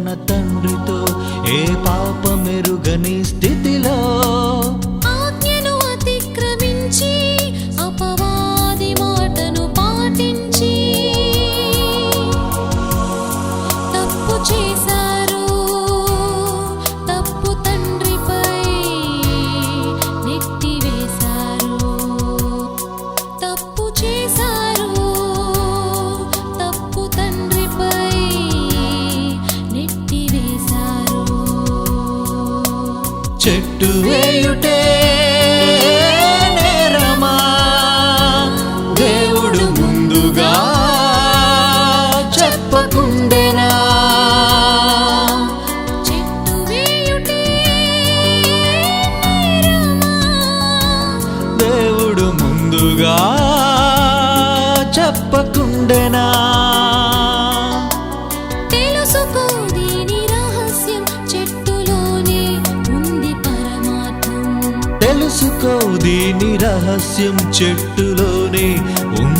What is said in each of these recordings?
తన తండ్రితో ఏ పా దీని రహస్యం చెట్టులోనే ఉంది.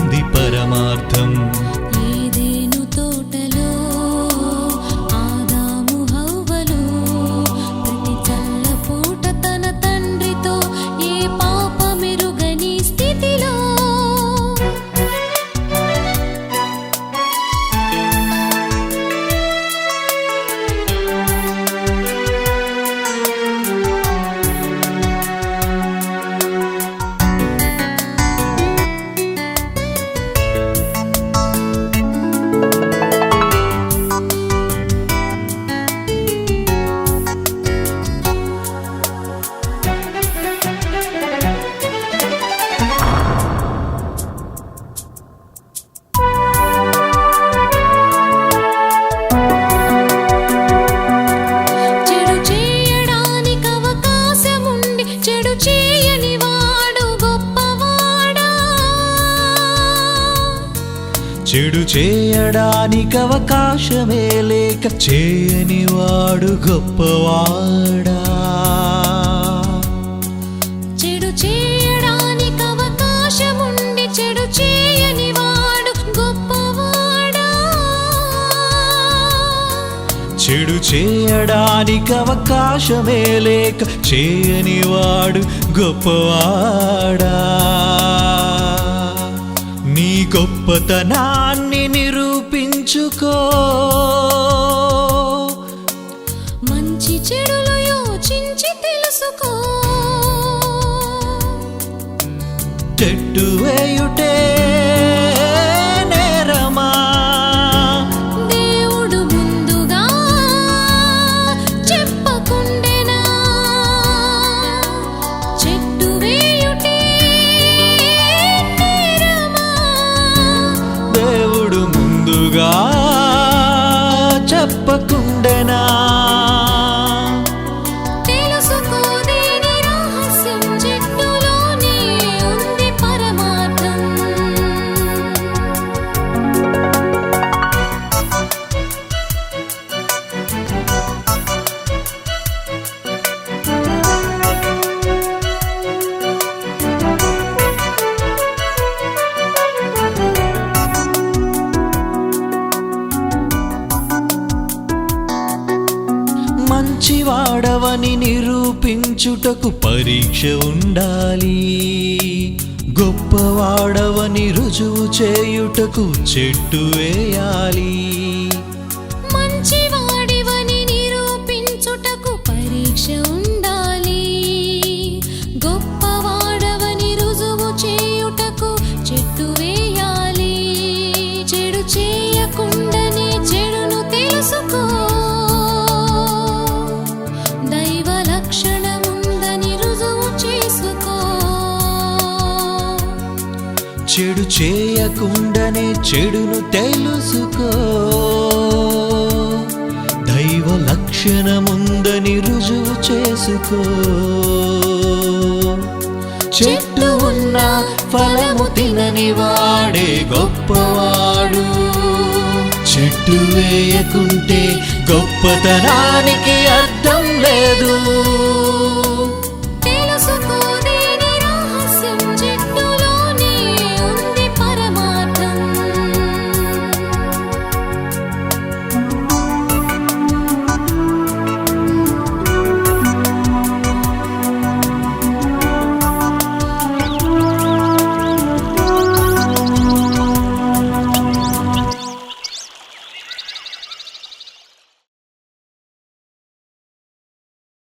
చెడు చేయడానికి అవకాశమే లేక చేయని వాడు గొప్పవాడా. చెడు చేయడానికి అవకాశముండి చెడు చేయని వాడు గొప్పవాడా. చెడు చేయడానికి అవకాశమే లేక చేయని వాడు గొప్పవాడా. గొప్పతనాన్ని నిరూపించుకో. మంచి చెడులు యోచించి తెలుసుకో. చెట్టు వేయుటే మంచివాడవని నిరూపించుటకు పరీక్ష ఉండాలి. గొప్పవాడవని రుజువు చేయుటకు చెట్టు వేయాలి. చెడు చేయకుండానే చెడును తెలుసుకో. దైవ లక్షణముందని రుజువు చేసుకో. చెట్టు ఉన్న ఫలము తినని వాడే గొప్పవాడు. చెట్టు వేయకుంటే గొప్పతనానికి అర్థం లేదు.